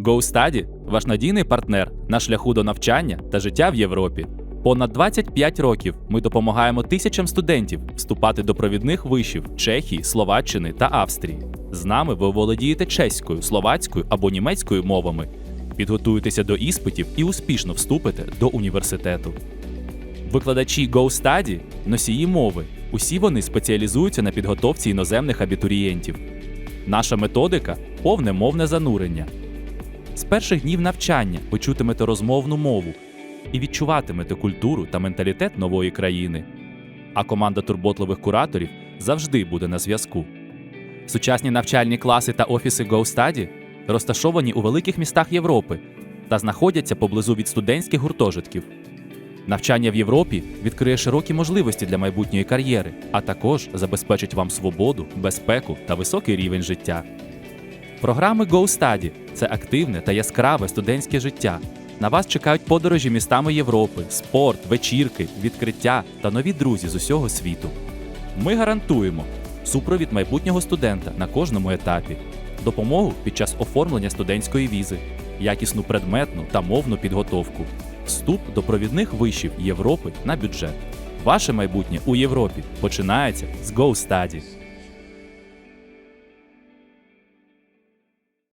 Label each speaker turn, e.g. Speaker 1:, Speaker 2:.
Speaker 1: GoStudy – ваш надійний партнер на шляху до навчання та життя в Європі. Понад 25 років ми допомагаємо тисячам студентів вступати до провідних вишів Чехії, Словаччини та Австрії. З нами ви володієте чеською, словацькою або німецькою мовами, підготуєтеся до іспитів і успішно вступите до університету. Викладачі GoStudy – носії мови. Усі вони спеціалізуються на підготовці іноземних абітурієнтів. Наша методика повне мовне занурення. Перших днів навчання ви чутимете розмовну мову і відчуватимете культуру та менталітет нової країни. А команда турботливих кураторів завжди буде на зв'язку. Сучасні навчальні класи та офіси GoStudy розташовані у великих містах Європи та знаходяться поблизу від студентських гуртожитків. Навчання в Європі відкриє широкі можливості для майбутньої кар'єри, а також забезпечить вам свободу, безпеку та високий рівень життя. Програми GoStudy – це активне та яскраве студентське життя. На вас чекають подорожі містами Європи, спорт, вечірки, відкриття та нові друзі з усього світу. Ми гарантуємо супровід майбутнього студента на кожному етапі, допомогу під час оформлення студентської візи, якісну предметну та мовну підготовку, вступ до провідних вишів Європи на бюджет. Ваше майбутнє у Європі починається з GoStudy.